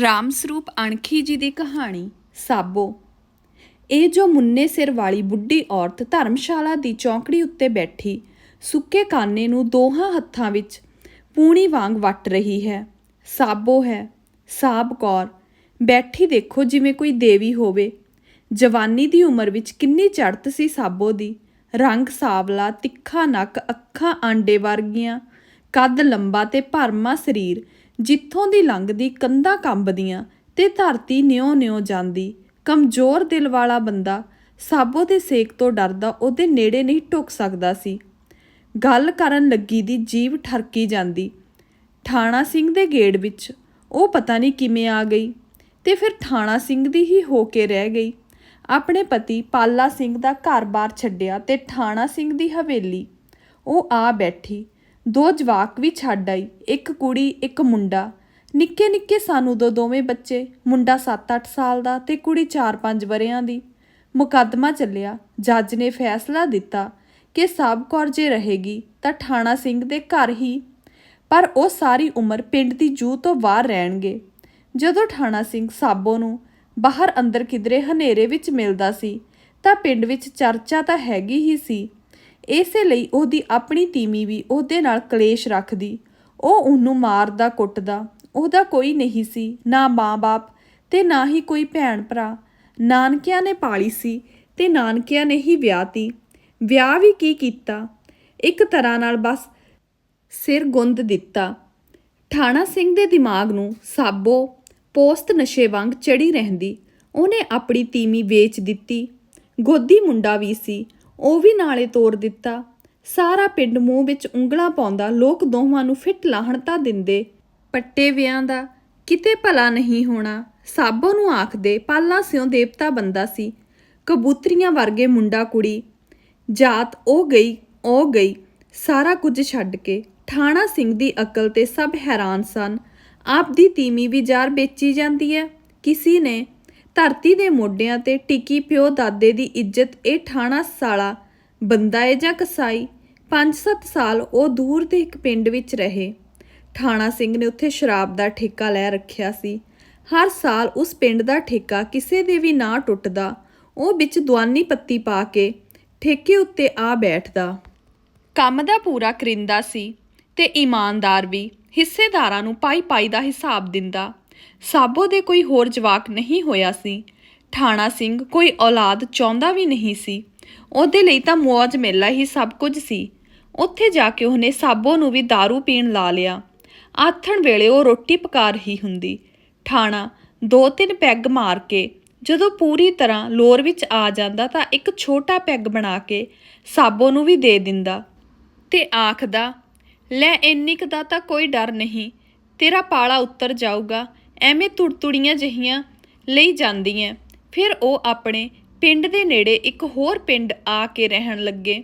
ਰਾਮ ਸਰੂਪ ਅਣਖੀ ਜੀ ਦੀ ਕਹਾਣੀ, ਸਾਬੋ। ਇਹ ਜੋ ਮੁੰਨੇ ਸਿਰ ਵਾਲੀ ਬੁੱਢੀ ਔਰਤ ਧਰਮਸ਼ਾਲਾ ਦੀ ਚੌਂਕੜੀ ਉੱਤੇ ਬੈਠੀ, ਸੁੱਕੇ ਕਾਨੇ ਨੂੰ ਦੋਹਾਂ ਹੱਥਾਂ ਵਿੱਚ ਪੂਣੀ ਵਾਂਗ ਵੱਟ ਰਹੀ ਹੈ। ਸਾਬੋ ਹੈ। ਸਾਬ ਕੌਰ, ਬੈਠੀ ਦੇਖੋ ਜਿਵੇਂ ਕੋਈ ਦੇਵੀ ਹੋਵੇ। ਜਵਾਨੀ ਦੀ ਉਮਰ ਵਿੱਚ ਕਿੰਨੀ ਚੜ੍ਹਤ ਸੀ ਸਾਬੋ ਦੀ। ਰੰਗ ਸਾਵਲਾ, ਤਿੱਖਾ ਨੱਕ, ਅੱਖਾਂ ਆਂਡੇ ਵਰਗੀਆਂ, ਕੱਦ ਲੰਬਾ ਤੇ ਭਰਮਾ ਸਰੀਰ ਜਿੱਥੋਂ ਦੀ ਲੰਘਦੀ ਕੰਧਾਂ ਕੰਬਦੀਆਂ ਤੇ ਧਰਤੀ ਨਿਉ-ਨਿਉ ਜਾਂਦੀ। ਕਮਜ਼ੋਰ ਦਿਲ ਵਾਲਾ ਬੰਦਾ ਸਾਬੋ ਦੇ ਸੇਕ ਤੋਂ ਡਰਦਾ ਉਹਦੇ ਨੇੜੇ ਨਹੀਂ ਟੁੱਕ ਸਕਦਾ ਸੀ। ਗੱਲ ਕਰਨ ਲੱਗੀ ਦੀ ਜੀਵ ਠਰਕੀ ਜਾਂਦੀ। ਠਾਣਾ ਸਿੰਘ ਦੇ ਗੇੜ ਵਿੱਚ ਉਹ ਪਤਾ ਨਹੀਂ ਕਿਵੇਂ ਆ ਗਈ ਤੇ ਫਿਰ ਠਾਣਾ ਸਿੰਘ ਦੀ ਹੀ ਹੋ ਕੇ ਰਹਿ ਗਈ। ਆਪਣੇ ਪਤੀ ਪਾਲਾ ਸਿੰਘ ਦਾ ਘਰ-ਬਾਰ ਛੱਡਿਆ ਤੇ ਠਾਣਾ ਸਿੰਘ ਦੀ ਹਵੇਲੀ। ਉਹ ਆ ਬੈਠੀ। ਦੋ ਜਵਾਕ ਵੀ ਛੱਡ ਆਈ, ਇੱਕ ਕੁੜੀ, ਇੱਕ ਮੁੰਡਾ। ਨਿੱਕੇ ਨਿੱਕੇ ਸਾਨੂੰ ਦੋ ਦੋਵੇਂ ਬੱਚੇ, ਮੁੰਡਾ 7-8 ਸਾਲ ਦਾ ਤੇ ਕੁੜੀ 4-5 ਵਰਿਆਂ ਦੀ। ਮੁਕੱਦਮਾ ਚੱਲਿਆ, ਜੱਜ ਨੇ ਫੈਸਲਾ ਦਿੱਤਾ ਕਿ ਸਾਬ ਕੌਰ ਜੇ ਰਹੇਗੀ ਤਾਂ ਠਾਣਾ ਸਿੰਘ ਦੇ ਘਰ ਹੀ। ਪਰ ਉਹ ਸਾਰੀ ਉਮਰ ਪਿੰਡ ਦੀ ਜੂ ਤੋਂ ਬਾਹਰ ਰਹਿਣਗੇ। ਜਦੋਂ ਠਾਣਾ ਸਿੰਘ ਸਾਬੋ ਨੂੰ ਬਾਹਰ ਅੰਦਰ ਕਿਧਰੇ ਹਨੇਰੇ ਵਿੱਚ ਮਿਲਦਾ ਸੀ, ਤਾਂ ਪਿੰਡ ਵਿੱਚ ਚਰਚਾ ਤਾਂ ਹੈਗੀ ਹੀ ਸੀ ਇਸੇ ਲਈ ਉਹਦੀ ਆਪਣੀ ਤੀਮੀ ਵੀ ਉਹਦੇ ਨਾਲ ਕਲੇਸ਼ ਰੱਖਦੀ। ਉਹ ਉਹਨੂੰ ਮਾਰਦਾ, ਕੁੱਟਦਾ। ਉਹਦਾ ਕੋਈ ਨਹੀਂ ਸੀ, ਨਾ ਮਾਂ-ਬਾਪ ਤੇ ਨਾ ਹੀ ਕੋਈ ਭੈਣ ਭਰਾ ਨਾਨਕਿਆਂ ਨੇ ਪਾਲੀ ਸੀ ਤੇ ਨਾਨਕਿਆਂ ਨੇ ਹੀ ਵਿਆਹਤੀ ਵਿਆਹ ਵੀ ਕੀ ਕੀਤਾ? ਇੱਕ ਤਰ੍ਹਾਂ ਨਾਲ ਬਸ ਸਿਰ ਗੁੰਦ ਦਿੱਤਾ। ਠਾਣਾ ਸਿੰਘ ਦੇ ਦਿਮਾਗ ਨੂੰ ਸਾਬੋ ਪੋਸਤ ਨਸ਼ੇ ਵਾਂਗ ਚੜੀ ਰਹਿੰਦੀ। ਉਹਨੇ ਆਪਣੀ ਤੀਮੀ ਵੇਚ ਦਿੱਤੀ। ਗੋਦੀ ਮੁੰਡਾ ਵੀ ਸੀ। ਉਹ ਵੀ ਨਾਲੇ ਤੋੜ ਦਿੱਤਾ। ਸਾਰਾ ਪਿੰਡ ਮੂੰਹ ਵਿੱਚ ਉਂਗਲਾਂ ਪਾਉਂਦਾ, ਲੋਕ ਦੋਹਾਂ ਨੂੰ ਫਿੱਟ ਲਾਹਣਤਾ ਦਿੰਦੇ। ਪੱਟੇ ਵਿਆਂ ਦਾ ਕਿਤੇ ਭਲਾ ਨਹੀਂ ਹੋਣਾ। ਸਾਬੋ ਨੂੰ ਆਖਦੇ, ਪਾਲਾ ਸਿਉ ਦੇਵਤਾ ਬੰਦਾ ਸੀ। ਕਬੂਤਰੀਆਂ ਵਰਗੇ ਮੁੰਡਾ ਕੁੜੀ। ਜਾਤ ਉਹ ਗਈ ਉਹ ਗਈ, ਸਾਰਾ ਕੁਝ ਛੱਡ ਕੇ। ਠਾਣਾ ਸਿੰਘ ਦੀ ਅਕਲ ਤੇ ਸਭ ਹੈਰਾਨ ਸਨ। ਆਪ ਦੀ ਤੀਮੀ ਵੀ ਜ਼ਾਰ ਵੇਚੀ ਜਾਂਦੀ ਹੈ। ਕਿਸੇ ਨੇ ਧਰਤੀ ਦੇ ਮੋਢਿਆਂ ਤੇ ਟਿੱਕੀ ਪਿਓ ਦਾਦੇ ਦੀ ਇੱਜ਼ਤ, ਇਹ ਠਾਣਾ ਸਾਲਾ ਬੰਦਾ ਏ ਜਾਂ ਕਸਾਈ? 5-7 ਸਾਲ ਉਹ ਦੂਰ ਦੇ ਇੱਕ ਪਿੰਡ ਵਿੱਚ ਰਹੇ। ਠਾਣਾ ਸਿੰਘ ਨੇ ਉੱਥੇ ਸ਼ਰਾਬ ਦਾ ਠੇਕਾ ਲੈ ਰੱਖਿਆ ਸੀ। ਹਰ ਸਾਲ ਉਸ ਪਿੰਡ ਦਾ ਠੇਕਾ ਕਿਸੇ ਦੇ ਵੀ ਨਾ ਟੁੱਟਦਾ, ਉਹ ਵਿੱਚ ਦੁਆਨੀ ਪੱਤੀ ਪਾ ਕੇ ਠੇਕੇ ਉੱਤੇ ਆ ਬੈਠਦਾ। ਕੰਮ ਦਾ ਪੂਰਾ ਕਰਿੰਦਾ ਸੀ ਤੇ ਇਮਾਨਦਾਰ ਵੀ, ਹਿੱਸੇਦਾਰਾਂ ਨੂੰ ਪਾਈ ਪਾਈ ਦਾ ਹਿਸਾਬ ਦਿੰਦਾ। ਸਾਬੋ ਦੇ ਕੋਈ ਹੋਰ ਜਵਾਕ ਨਹੀਂ ਹੋਇਆ ਸੀ। ਠਾਣਾ ਸਿੰਘ ਕੋਈ ਔਲਾਦ ਚਾਹੁੰਦਾ ਵੀ ਨਹੀਂ ਸੀ। ਉਹਦੇ ਲਈ ਤਾਂ ਮੌਜ ਮੇਲਾ ਹੀ ਸਭ ਕੁਝ ਸੀ। ਉੱਥੇ ਜਾ ਕੇ ਉਹਨੇ ਸਾਬੋ ਨੂੰ ਵੀ दारू ਪੀਣ ਲਾ ਲਿਆ। ਆਥਣ ਵੇਲੇ ਉਹ ਰੋਟੀ ਪਕਾ ਰਹੀ ਹੁੰਦੀ। ਠਾਣਾ ਦੋ ਤਿੰਨ ਪੈਗ ਮਾਰ ਕੇ ਜਦੋਂ ਪੂਰੀ ਤਰ੍ਹਾਂ ਲੋਰ ਵਿੱਚ ਆ ਜਾਂਦਾ ਤਾਂ ਇੱਕ ਛੋਟਾ ਪੈਗ ਬਣਾ ਕੇ ਸਾਬੋ ਨੂੰ ਵੀ ਦੇ ਦਿੰਦਾ। ਤੇ ਆਖਦਾ, ਲੈ ਇੰਨੀ ਕੁ ਦਾ ਤਾਂ ਕੋਈ ਡਰ ਨਹੀਂ। ਤੇਰਾ ਪਾਲਾ ਉੱਤਰ ਜਾਊਗਾ। ਐਵੇਂ ਤੁੜਤੁੜੀਆਂ ਜਹੀਆਂ ਲਈ ਜਾਂਦੀਆਂ। ਫਿਰ ਉਹ ਆਪਣੇ ਪਿੰਡ ਦੇ ਨੇੜੇ ਇੱਕ ਹੋਰ ਪਿੰਡ ਆ ਕੇ ਰਹਿਣ ਲੱਗੇ।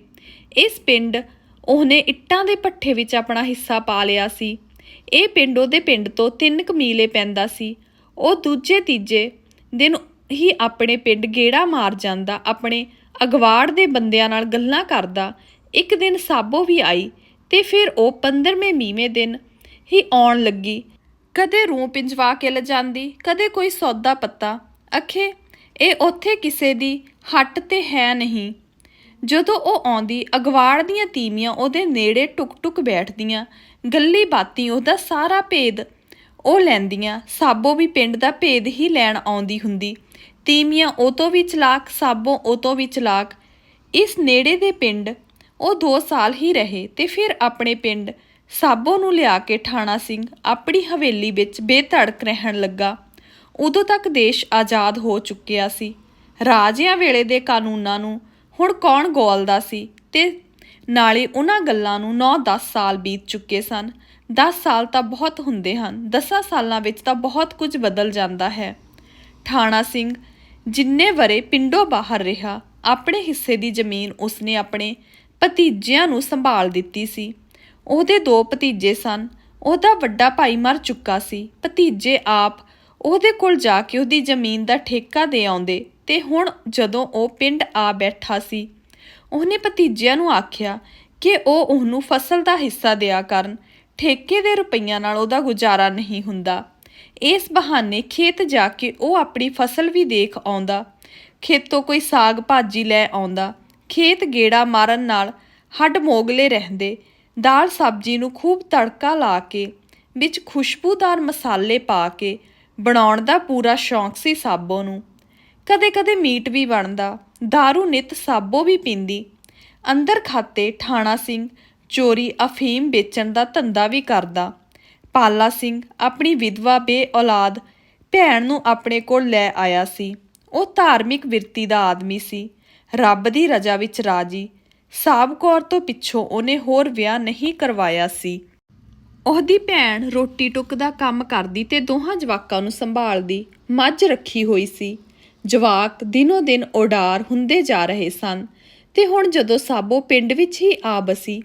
ਇਸ ਪਿੰਡ ਉਹਨੇ ਇੱਟਾਂ ਦੇ ਪੱਠੇ ਵਿੱਚ ਆਪਣਾ ਹਿੱਸਾ ਪਾ ਲਿਆ ਸੀ। ਇਹ ਪਿੰਡ ਉਹਦੇ ਪਿੰਡ ਤੋਂ ਤਿੰਨ ਕਮੀਲੇ ਪੈਂਦਾ ਸੀ। ਉਹ ਦੂਜੇ ਤੀਜੇ ਦਿਨ ਹੀ ਆਪਣੇ ਪਿੰਡ ਗੇੜਾ ਮਾਰ ਜਾਂਦਾ, ਆਪਣੇ ਅਗਵਾੜ ਦੇ ਬੰਦਿਆਂ ਨਾਲ ਗੱਲਾਂ ਕਰਦਾ। ਇੱਕ ਦਿਨ ਸਾਬੋ ਵੀ ਆਈ ਤੇ ਫਿਰ ਉਹ 15ਵੇਂ ਮੀਵੇਂ ਦਿਨ ਹੀ ਆਉਣ ਲੱਗੀ। ਕਦੇ ਰੂੰ ਪਿੰਜਵਾ ਕੇ ਲਿਜਾਂਦੀ, ਕਦੇ ਕੋਈ ਸੌਦਾ ਪੱਤਾ। ਅਖੇ, ਇਹ ਉੱਥੇ ਕਿਸੇ ਦੀ ਹੱਟ ਤੇ ਹੈ ਨਹੀਂ। ਜਦੋਂ ਉਹ ਆਉਂਦੀ, ਅਗਵਾੜ ਦੀਆਂ ਤੀਮੀਆਂ ਉਹਦੇ ਨੇੜੇ ਟੁਕ-ਟੁਕ ਬੈਠਦੀਆਂ, ਗੱਲੀ ਬਾਤੀ ਉਹਦਾ ਸਾਰਾ ਭੇਦ। ਉਹ ਲੈਂਦੀਆਂ, ਸਾਬੋ ਵੀ ਪਿੰਡ ਦਾ ਭੇਦ ਹੀ ਲੈਣ ਆਉਂਦੀ ਹੁੰਦੀ। ਤੀਮੀਆਂ ਉਹ ਤੋਂ ਵੀ ਚਲਾਕ, ਸਾਬੋ ਉਹ ਤੋਂ ਵੀ ਚਲਾਕ। ਇਸ ਨੇੜੇ ਦੇ ਪਿੰਡ ਉਹ 2 ਸਾਲ ਹੀ ਰਹੇ ਤੇ ਫਿਰ ਆਪਣੇ ਪਿੰਡ ਸਾਬੋ ਨੂੰ ਲਿਆ ਕੇ ਠਾਣਾ ਸਿੰਘ ਆਪਣੀ ਹਵੇਲੀ ਵਿੱਚ ਬੇਧੜਕ ਰਹਿਣ ਲੱਗਾ। ਉਦੋਂ ਤੱਕ ਦੇਸ਼ ਆਜ਼ਾਦ ਹੋ ਚੁੱਕਿਆ ਸੀ। ਰਾਜਿਆਂ ਵੇਲੇ ਦੇ ਕਾਨੂੰਨਾਂ ਨੂੰ ਹੁਣ ਕੌਣ ਗੋਲਦਾ ਸੀ ਤੇ ਨਾਲੇ ਉਹਨਾਂ ਗੱਲਾਂ ਨੂੰ 9-10 ਸਾਲ ਬੀਤ ਚੁੱਕੇ ਸਨ। 10 ਸਾਲ ਤਾਂ ਬਹੁਤ ਹੁੰਦੇ ਹਨ 10 ਸਾਲਾਂ ਵਿੱਚ ਤਾਂ ਬਹੁਤ ਕੁਝ ਬਦਲ ਜਾਂਦਾ ਹੈ। ਠਾਣਾ ਸਿੰਘ ਜਿੰਨੇ ਵਰੇ ਪਿੰਡੋਂ ਬਾਹਰ ਰਿਹਾ, ਆਪਣੇ ਹਿੱਸੇ ਦੀ ਜ਼ਮੀਨ ਉਸਨੇ ਆਪਣੇ ਭਤੀਜਿਆਂ ਨੂੰ ਸੰਭਾਲ ਦਿੱਤੀ ਸੀ। ਉਹਦੇ ਦੋ ਭਤੀਜੇ ਸਨ। ਉਹਦਾ ਵੱਡਾ ਭਾਈ ਮਰ ਚੁੱਕਾ ਸੀ। ਭਤੀਜੇ ਆਪ ਉਹਦੇ ਕੋਲ ਜਾ ਕੇ ਉਹਦੀ ਜ਼ਮੀਨ ਦਾ ਠੇਕਾ ਦੇ ਆਉਂਦੇ ਤੇ ਹੁਣ ਜਦੋਂ ਉਹ ਪਿੰਡ ਆ ਬੈਠਾ ਸੀ, ਉਹਨੇ ਭਤੀਜਿਆਂ ਨੂੰ ਆਖਿਆ ਕਿ ਉਹ ਉਹਨੂੰ ਫਸਲ ਦਾ ਹਿੱਸਾ ਦਿਆ ਕਰਨ। ਠੇਕੇ ਦੇ ਰੁਪਈਆਂ ਨਾਲ ਉਹਦਾ ਗੁਜ਼ਾਰਾ ਨਹੀਂ ਹੁੰਦਾ। ਇਸ ਬਹਾਨੇ ਖੇਤ ਜਾ ਕੇ ਉਹ ਆਪਣੀ ਫਸਲ ਵੀ ਦੇਖ ਆਉਂਦਾ। ਖੇਤੋਂ ਕੋਈ ਸਾਗ ਭਾਜੀ ਲੈ ਆਉਂਦਾ। ਖੇਤ ਗੇੜਾ ਮਾਰਨ ਨਾਲ ਹੱਡ ਮੋਗਲੇ ਰਹਿੰਦੇ। ਦਾਲ ਸਬਜ਼ੀ ਨੂੰ ਖੂਬ ਤੜਕਾ ਲਾ ਕੇ, ਵਿੱਚ ਖੁਸ਼ਬੂਦਾਰ ਮਸਾਲੇ ਪਾ ਕੇ ਬਣਾਉਣ ਦਾ ਪੂਰਾ ਸ਼ੌਂਕ ਸੀ ਸਾਬੋ ਨੂੰ। ਕਦੇ-ਕਦੇ ਮੀਟ ਵੀ ਬਣਦਾ दारू ਨਿਤ ਸਾਬੋ ਵੀ ਪੀਂਦੀ। ਅੰਦਰ ਖਾਤੇ ਠਾਣਾ ਸਿੰਘ ਚੋਰੀ ਅਫੀਮ ਵੇਚਣ ਦਾ ਧੰਦਾ ਵੀ ਕਰਦਾ। ਪਾਲਾ ਸਿੰਘ, ਆਪਣੀ ਵਿਧਵਾ ਬੇ ਔਲਾਦ, ਭੈਣ ਨੂੰ ਆਪਣੇ ਕੋਲ ਲੈ ਆਇਆ ਸੀ। ਉਹ ਧਾਰਮਿਕ ਵਿਰਤੀ ਦਾ ਆਦਮੀ ਸੀ। ਰੱਬ ਦੀ ਰਜ਼ਾ ਵਿੱਚ ਰਾਜੀ। ਸਾਬ ਕੌਰ ਤੋਂ ਪਿੱਛੋਂ ਉਹਨੇ ਹੋਰ ਵਿਆਹ ਨਹੀਂ ਕਰਵਾਇਆ ਸੀ। ਉਹਦੀ ਭੈਣ ਰੋਟੀ ਟੁੱਕ ਦਾ ਕੰਮ ਕਰਦੀ ਤੇ ਦੋਹਾਂ ਜਵਾਕਾਂ ਨੂੰ ਸੰਭਾਲਦੀ, ਮੱਝ ਰੱਖੀ ਹੋਈ ਸੀ। ਜਵਾਕ ਦਿਨੋ ਦਿਨ ਉਡਾਰ ਹੁੰਦੇ ਜਾ ਰਹੇ ਸਨ ਤੇ ਹੁਣ ਜਦੋਂ ਸਾਬੋ ਪਿੰਡ ਵਿੱਚ ਹੀ ਆ ਬਸੀ,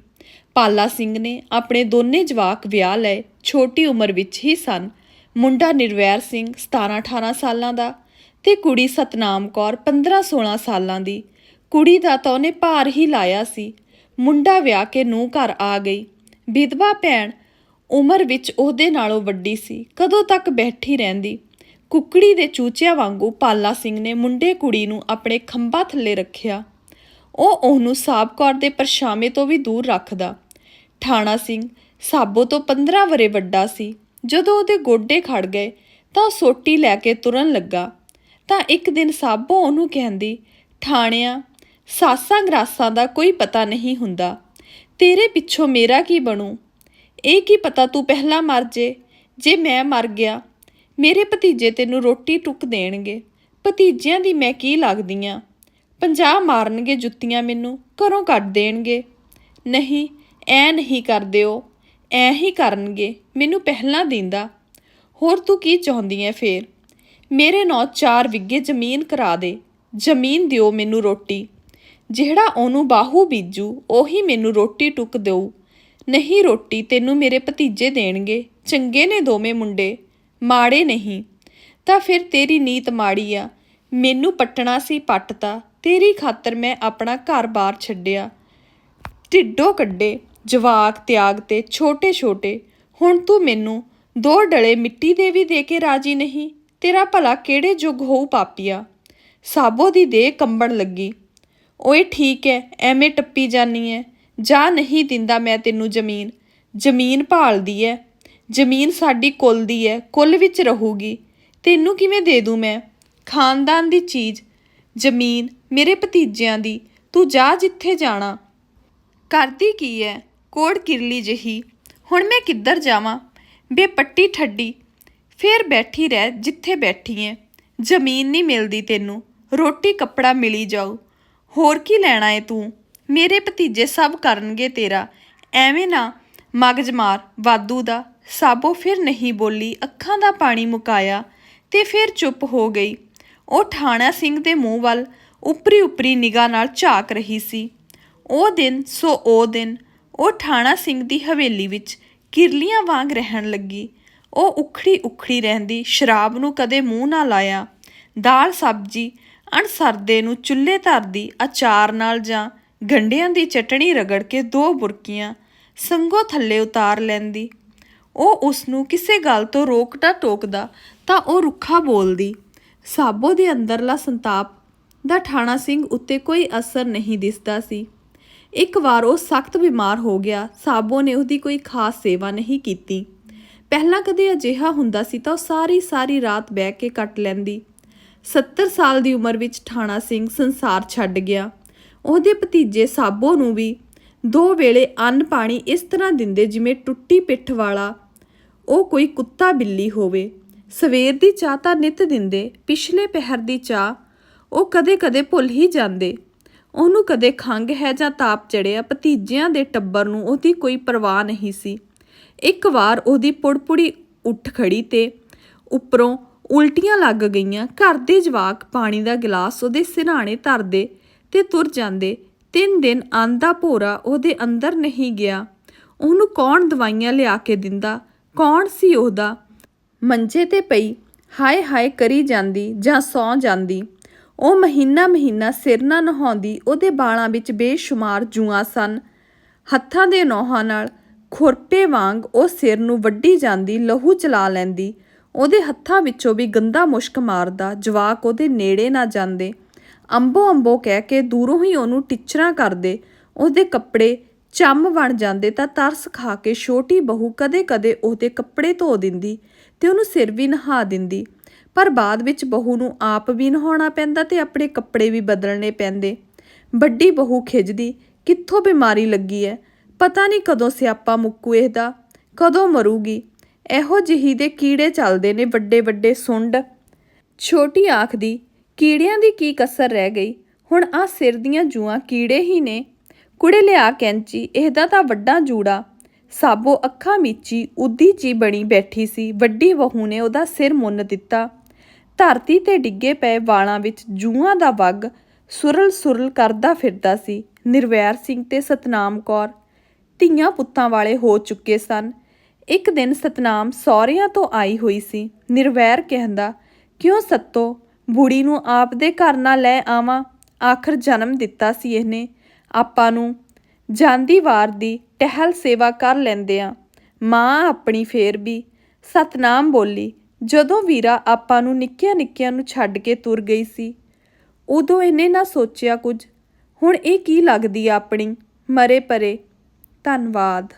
ਪਾਲਾ ਸਿੰਘ ਨੇ ਆਪਣੇ ਦੋਨੇ ਜਵਾਕ ਵਿਆਹ ਲਏ, ਛੋਟੀ ਉਮਰ ਵਿੱਚ ਹੀ ਸਨ। ਮੁੰਡਾ ਨਿਰਵੈਰ ਸਿੰਘ 17-18 ਸਾਲਾਂ ਦਾ ਤੇ ਕੁੜੀ ਸਤਨਾਮ ਕੌਰ 15-16 ਸਾਲਾਂ ਦੀ ਕੁੜੀ ਦਾ ਤਾਂ ਉਹਨੇ ਭਾਰ ਹੀ ਲਾਇਆ ਸੀ। ਮੁੰਡਾ ਵਿਆਹ ਕੇ ਨੂੰ ਘਰ ਆ ਗਈ। ਵਿਧਵਾ ਭੈਣ ਉਮਰ ਵਿੱਚ ਉਹਦੇ ਨਾਲੋਂ ਵੱਡੀ ਸੀ। ਕਦੋਂ ਤੱਕ ਬੈਠੀ ਰਹਿੰਦੀ। ਕੁੱਕੜੀ ਦੇ ਚੂਚਿਆਂ ਵਾਂਗੂ ਪਾਲਾ ਸਿੰਘ ਨੇ ਮੁੰਡੇ ਕੁੜੀ ਨੂੰ ਆਪਣੇ ਖੰਭਾਂ ਥੱਲੇ ਰੱਖਿਆ। ਉਹ ਉਹਨੂੰ ਸਾਬ ਕੌਰ ਦੇ ਪਰਛਾਵੇਂ ਤੋਂ ਵੀ ਦੂਰ ਰੱਖਦਾ। ਠਾਣਾ ਸਿੰਘ ਸਾਬੋ ਤੋਂ 15 ਵਰੇ ਵੱਡਾ ਸੀ। ਜਦੋਂ ਉਹਦੇ ਗੋਡੇ ਖੜ ਗਏ ਤਾਂ ਉਹ ਸੋਟੀ ਲੈ ਕੇ ਤੁਰਨ ਲੱਗਾ। ਤਾਂ ਇੱਕ ਦਿਨ ਸਾਬੋ ਉਹਨੂੰ ਕਹਿੰਦੀ, ਠਾਣਿਆ ਸਾਸਾਂ ਗਰਾਸਾਂ ਦਾ ਕੋਈ ਪਤਾ ਨਹੀਂ ਹੁੰਦਾ। ਤੇਰੇ ਪਿੱਛੋਂ ਮੇਰਾ ਕੀ ਬਣੂ? ਇਹ ਕੀ ਪਤਾ ਤੂੰ ਪਹਿਲਾਂ ਮਰ ਜੇ? ਜੇ ਮੈਂ ਮਰ ਗਿਆ, ਮੇਰੇ ਭਤੀਜੇ ਤੈਨੂੰ ਰੋਟੀ ਟੁੱਕ ਦੇਣਗੇ। ਭਤੀਜਿਆਂ ਦੀ ਮੈਂ ਕੀ ਲੱਗਦੀ ਆ? ਪੰਜਾਹ ਮਾਰਨਗੇ ਜੁੱਤੀਆਂ ਮੈਨੂੰ, ਘਰੋਂ ਕੱਢ ਦੇਣਗੇ। ਨਹੀਂ, ਐ ਨਹੀਂ ਕਰਦੇ ਉਹ। ਐ ਹੀ ਕਰਨਗੇ, ਮੈਨੂੰ ਪਹਿਲਾਂ ਦਿੰਦਾ। ਹੋਰ ਤੂੰ ਕੀ ਚਾਹੁੰਦੀ ਐ ਫੇਰ? ਮੇਰੇ ਨਾਂ ਚਾਰ ਵਿੱਗੇ ਜ਼ਮੀਨ ਕਰਾ ਦੇ। ਜ਼ਮੀਨ ਦਿਓ ਮੈਨੂੰ ਰੋਟੀ। ਜਿਹੜਾ ਉਹਨੂੰ ਬਾਹੂ ਬੀਜੂ, ਉਹੀ ਮੈਨੂੰ ਰੋਟੀ ਟੁੱਕ ਦੇਊ। ਨਹੀਂ ਰੋਟੀ ਤੈਨੂੰ ਮੇਰੇ ਭਤੀਜੇ ਦੇਣਗੇ, ਚੰਗੇ ਨੇ ਦੋਵੇਂ ਮੁੰਡੇ, ਮਾੜੇ ਨਹੀਂ। ਤਾਂ ਫਿਰ ਤੇਰੀ ਨੀਤ ਮਾੜੀ ਆ। ਮੈਨੂੰ ਪੱਟਣਾ ਸੀ ਪੱਟਤਾ ਤੇਰੀ ਖਾਤਰ ਮੈਂ ਆਪਣਾ ਘਰ-ਬਾਰ ਛੱਡਿਆ। ਢਿੱਡੋ ਕੱਢੇ, ਜਵਾਕ ਤਿਆਗ ਤੇ ਛੋਟੇ-ਛੋਟੇ ਹੁਣ ਤੂੰ ਮੈਨੂੰ ਦੋ ਡਲੇ ਮਿੱਟੀ ਦੇ ਵੀ ਦੇ ਕੇ ਰਾਜੀ ਨਹੀਂ, ਤੇਰਾ ਭਲਾ ਕਿਹੜੇ ਜੁਗ ਹੋਊ ਪਾਪੀਆ। ਸਾਬੋ ਦੀ ਦੇਹ ਕੰਬਣ ਲੱਗੀ। ਓਏ ਠੀਕ ਐ, ਐਵੇਂ ਟੱਪੀ ਜਾਨੀ ਐ। ਜਾ ਨਹੀਂ ਦਿੰਦਾ ਮੈਂ ਤੈਨੂੰ ਜ਼ਮੀਨ। ਜ਼ਮੀਨ ਭਾਲਦੀ ਐ। ਜ਼ਮੀਨ ਸਾਡੀ ਕੁੱਲ ਦੀ ਐ, ਕੁੱਲ ਵਿੱਚ ਰਹੂਗੀ। ਤੈਨੂੰ ਕਿਵੇਂ ਦੇ ਦੂੰ ਮੈਂ? ਖਾਨਦਾਨ ਦੀ ਚੀਜ਼। ਜ਼ਮੀਨ ਮੇਰੇ ਭਤੀਜਿਆਂ ਦੀ। ਤੂੰ ਜਾ ਜਿੱਥੇ ਜਾਣਾ। ਕਰਦੀ ਕੀ ਐ? ਕੋੜ ਕਿਰਲੀ ਜਹੀ। ਹੁਣ ਮੈਂ ਕਿੱਧਰ ਜਾਵਾਂ? ਬੇਪੱਟੀ ਠੱਡੀ। ਫੇਰ ਬੈਠੀ ਰਹਿ ਜਿੱਥੇ ਬੈਠੀ ਐ। ਜ਼ਮੀਨ ਨਹੀਂ ਮਿਲਦੀ ਤੈਨੂੰ। ਰੋਟੀ ਕੱਪੜਾ ਮਿਲੀ ਜਾਊ। ਹੋਰ ਕੀ ਲੈਣਾ ਏ ਤੂੰ? ਮੇਰੇ ਭਤੀਜੇ ਸਭ ਕਰਨਗੇ ਤੇਰਾ। ਐਵੇਂ ਨਾ ਮਗਜ ਮਾਰ ਵਾਦੂ ਦਾ। ਸਾਬੋ ਫਿਰ ਨਹੀਂ ਬੋਲੀ, ਅੱਖਾਂ ਦਾ ਪਾਣੀ ਮੁਕਾਇਆ ਤੇ ਫਿਰ ਚੁੱਪ ਹੋ ਗਈ। ਉਹ ਠਾਣਾ ਸਿੰਘ ਦੇ ਮੂੰਹ ਵੱਲ ਉਪਰੀ ਉਪਰੀ ਨਿਗਾਹ ਨਾਲ ਝਾਕ ਰਹੀ ਸੀ। ਉਹ ਦਿਨ ਸੋ ਉਹ ਦਿਨ ਉਹ ਠਾਣਾ ਸਿੰਘ ਦੀ ਹਵੇਲੀ ਵਿੱਚ ਕਿਰਲੀਆਂ ਵਾਂਗ ਰਹਿਣ ਲੱਗੀ। ਉਹ ਉਖੜੀ ਉਖੜੀ ਰਹਿੰਦੀ, ਸ਼ਰਾਬ ਨੂੰ ਕਦੇ ਮੂੰਹ ਨਾ ਲਾਇਆ। ਦਾਲ ਸਬਜੀ ਅਣਸਰਦੇ ਨੂੰ ਚੁੱਲ੍ਹੇ ਧਰਦੀ ਅਚਾਰ ਨਾਲ ਜਾਂ ਗੰਢਿਆਂ ਦੀ ਚਟਣੀ ਰਗੜ ਕੇ ਦੋ ਬੁਰਕੀਆਂ ਸੰਗੋ ਥੱਲੇ ਉਤਾਰ ਲੈਂਦੀ। ਉਹ ਉਸ ਨੂੰ ਕਿਸੇ ਗੱਲ ਤੋਂ ਰੋਕਦਾ ਟੋਕਦਾ ਤਾਂ ਉਹ ਰੁੱਖਾ ਬੋਲਦੀ, ਸਾਬੋ ਦੇ ਅੰਦਰਲਾ ਸੰਤਾਪ ਦਾ ਠਾਣਾ ਸਿੰਘ ਉੱਤੇ ਕੋਈ ਅਸਰ ਨਹੀਂ ਦਿਸਦਾ ਸੀ। ਇੱਕ ਵਾਰ ਉਹ ਸਖਤ ਬਿਮਾਰ ਹੋ ਗਿਆ, ਸਾਬੋ ਨੇ ਉਹਦੀ ਕੋਈ ਖਾਸ ਸੇਵਾ ਨਹੀਂ ਕੀਤੀ। ਪਹਿਲਾਂ ਕਦੇ ਅਜਿਹਾ ਹੁੰਦਾ ਸੀ ਤਾਂ ਉਹ ਸਾਰੀ ਸਾਰੀ ਰਾਤ ਬਹਿ ਕੇ ਕੱਟ ਲੈਂਦੀ। 70 ਸਾਲ ਦੀ ਉਮਰ ਵਿੱਚ ਠਾਣਾ ਸਿੰਘ ਸੰਸਾਰ ਛੱਡ ਗਿਆ। ਉਹਦੇ ਭਤੀਜੇ ਸਾਬੋ ਨੂੰ ਵੀ ਦੋ ਵੇਲੇ ਅੰਨ ਪਾਣੀ ਇਸ ਤਰ੍ਹਾਂ ਦਿੰਦੇ ਜਿਵੇਂ ਟੁੱਟੀ ਪਿੱਠ ਵਾਲਾ ਉਹ ਕੋਈ ਕੁੱਤਾ ਬਿੱਲੀ ਹੋਵੇ। ਸਵੇਰ ਦੀ ਚਾਹ ਤਾਂ ਨਿਤ ਦਿੰਦੇ, ਪਿਛਲੇ ਪਹਿਰ ਦੀ ਚਾਹ ਉਹ ਕਦੇ-ਕਦੇ ਭੁੱਲ ਹੀ ਜਾਂਦੇ। ਉਹਨੂੰ ਕਦੇ ਖੰਗ ਹੈ ਜਾਂ ਤਾਪ ਚੜਿਆ, ਭਤੀਜਿਆਂ ਦੇ ਟੱਬਰ ਨੂੰ ਉਹਦੀ ਕੋਈ ਪਰਵਾਹ ਨਹੀਂ ਸੀ। ਇੱਕ ਵਾਰ ਉਹਦੀ ਪੁੜਪੁੜੀ ਉੱਠ ਖੜੀ ਤੇ ਉੱਪਰੋਂ ਉਲਟੀਆਂ ਲੱਗ ਗਈਆਂ। ਘਰ ਦੇ ਜਵਾਕ ਪਾਣੀ ਦਾ ਗਲਾਸ ਉਹਦੇ ਸਿਰਹਾਣੇ ਧਰਦੇ ਤੇ ਤੁਰ ਜਾਂਦੇ। ਤਿੰਨ ਦਿਨ ਆਂਦਾ ਭੋਰਾ ਉਹਦੇ ਅੰਦਰ ਨਹੀਂ ਗਿਆ। ਉਹਨੂੰ ਕੌਣ ਦਵਾਈਆਂ ਲਿਆ ਕੇ ਦਿੰਦਾ? ਕੌਣ ਸੀ ਉਹਦਾ? ਮੰਜੇ ਤੇ ਪਈ, ਹਾਏ ਹਾਏ ਕਰੀ ਜਾਂਦੀ ਜਾਂ ਸੌ ਜਾਂਦੀ। ਉਹ ਮਹੀਨਾ ਮਹੀਨਾ ਸਿਰ ਨਾ ਨਹਾਉਂਦੀ, ਉਹਦੇ ਬਾਲਾਂ ਵਿੱਚ ਬੇਸ਼ੁਮਾਰ ਜੂਆਂ ਸਨ। ਹੱਥਾਂ ਦੇ ਨੋਹਾਂ ਨਾਲ ਖੁਰਪੇ ਵਾਂਗ ਉਹ ਸਿਰ ਨੂੰ ਵੱਢੀ ਜਾਂਦੀ, ਲਹੂ ਚਲਾ ਲੈਂਦੀ। ਉਹਦੇ ਹੱਥਾਂ ਵਿੱਚੋਂ ਵੀ ਗੰਦਾ ਮੁਸ਼ਕ ਮਾਰਦਾ, ਜਵਾਕ ਉਹਦੇ ਨੇੜੇ ਨਾ ਜਾਂਦੇ। ਅੰਬੋ ਅੰਬੋ ਕਹਿ ਕੇ ਦੂਰੋਂ ਹੀ ਉਹਨੂੰ ਟਿੱਚਰਾਂ ਕਰਦੇ। ਉਹਦੇ ਕੱਪੜੇ ਚੰਮ ਬਣ ਜਾਂਦੇ ਤਾਂ ਤਰਸ ਖਾ ਕੇ ਛੋਟੀ ਬਹੂ ਕਦੇ-ਕਦੇ ਉਹਦੇ ਕੱਪੜੇ ਧੋ ਦਿੰਦੀ ਤੇ ਉਹਨੂੰ ਸਿਰ ਵੀ ਨਹਾ ਦਿੰਦੀ। ਪਰ ਬਾਅਦ ਵਿੱਚ ਬਹੂ ਨੂੰ ਆਪ ਵੀ ਨਹਾਉਣਾ ਪੈਂਦਾ ਤੇ ਆਪਣੇ ਕੱਪੜੇ ਵੀ ਬਦਲਣੇ ਪੈਂਦੇ। ਵੱਡੀ ਬਹੂ ਖਿੱਚਦੀ ਕਿੱਥੋਂ ਬਿਮਾਰੀ ਲੱਗੀ ਐ? ਪਤਾ ਨਹੀਂ ਕਦੋਂ ਸਿਆਪਾ ਮੁੱਕੂ ਇਹਦਾ, ਕਦੋਂ ਮਰੂਗੀ? ਇਹੋ ਜਿਹੀ ਦੇ ਕੀੜੇ ਚੱਲਦੇ ਨੇ ਵੱਡੇ ਵੱਡੇ ਸੁੰਡ। ਛੋਟੀ ਆਖਦੀ ਕੀੜਿਆਂ ਦੀ ਕੀ ਕਸਰ ਰਹਿ ਗਈ? ਹੁਣ ਆ ਸਿਰ ਦੀਆਂ ਜੂਆਂ ਕੀੜੇ ਹੀ ਨੇ। ਕੁੜੇ ਲਿਆ ਕੈਂਚੀ, ਇਹਦਾ ਤਾਂ ਵੱਡਾ ਜੂੜਾ। ਸਾਬੋ ਅੱਖਾਂ ਮੀਚੀ, ਉਦੀ ਜੀ ਬਣੀ ਬੈਠੀ ਸੀ। ਵੱਡੀ ਬਹੂ ਨੇ ਉਹਦਾ ਸਿਰ ਮੁੰਨ ਦਿੱਤਾ। ਧਰਤੀ ਤੇ ਡਿੱਗੇ ਪਏ ਵਾਲਾਂ ਵਿੱਚ ਜੂਆਂ ਦਾ ਵੱਗ ਸੁਰਲ ਸੁਰਲ ਕਰਦਾ ਫਿਰਦਾ ਸੀ। ਨਿਰਵੈਰ ਸਿੰਘ ਤੇ ਸਤਨਾਮ ਕੌਰ। ਧੀਆਂ ਪੁੱਤਾਂ ਵਾਲੇ ਹੋ ਚੁੱਕੇ ਸਨ। ਇੱਕ ਦਿਨ ਸਤਨਾਮ ਸਹੁਰਿਆਂ ਤੋਂ ਆਈ ਹੋਈ ਸੀ। ਨਿਰਵੈਰ ਕਹਿੰਦਾ, ਕਿਉਂ ਸੱਤੋ? ਬੁੜੀ ਨੂੰ ਆਪ ਦੇ ਘਰ ਨਾ ਲੈ ਆਵਾਂ। ਆਖਰ ਜਨਮ ਦਿੱਤਾ ਸੀ ਇਹਨੇ। ਆਪਾਂ ਨੂੰ ਜਾਂਦੀ ਵਾਰ ਦੀ ਟਹਿਲ ਸੇਵਾ ਕਰ ਲੈਂਦੇ ਆ। ਮਾਂ ਆਪਣੀ ਫੇਰ ਵੀ ਸਤਨਾਮ ਬੋਲੀ, ਜਦੋਂ ਵੀਰਾ ਆਪਾਂ ਨੂੰ ਨਿੱਕਿਆਂ ਨਿੱਕਿਆਂ ਨੂੰ ਛੱਡ ਕੇ ਤੁਰ ਗਈ ਸੀ, ਉਦੋਂ ਇਹਨੇ ਨਾ ਸੋਚਿਆ ਕੁਝ। ਹੁਣ ਇਹ ਕੀ ਲੱਗਦੀ ਆ ਆਪਣੀ? ਮਰੇ ਪਰੇ। ਧੰਨਵਾਦ।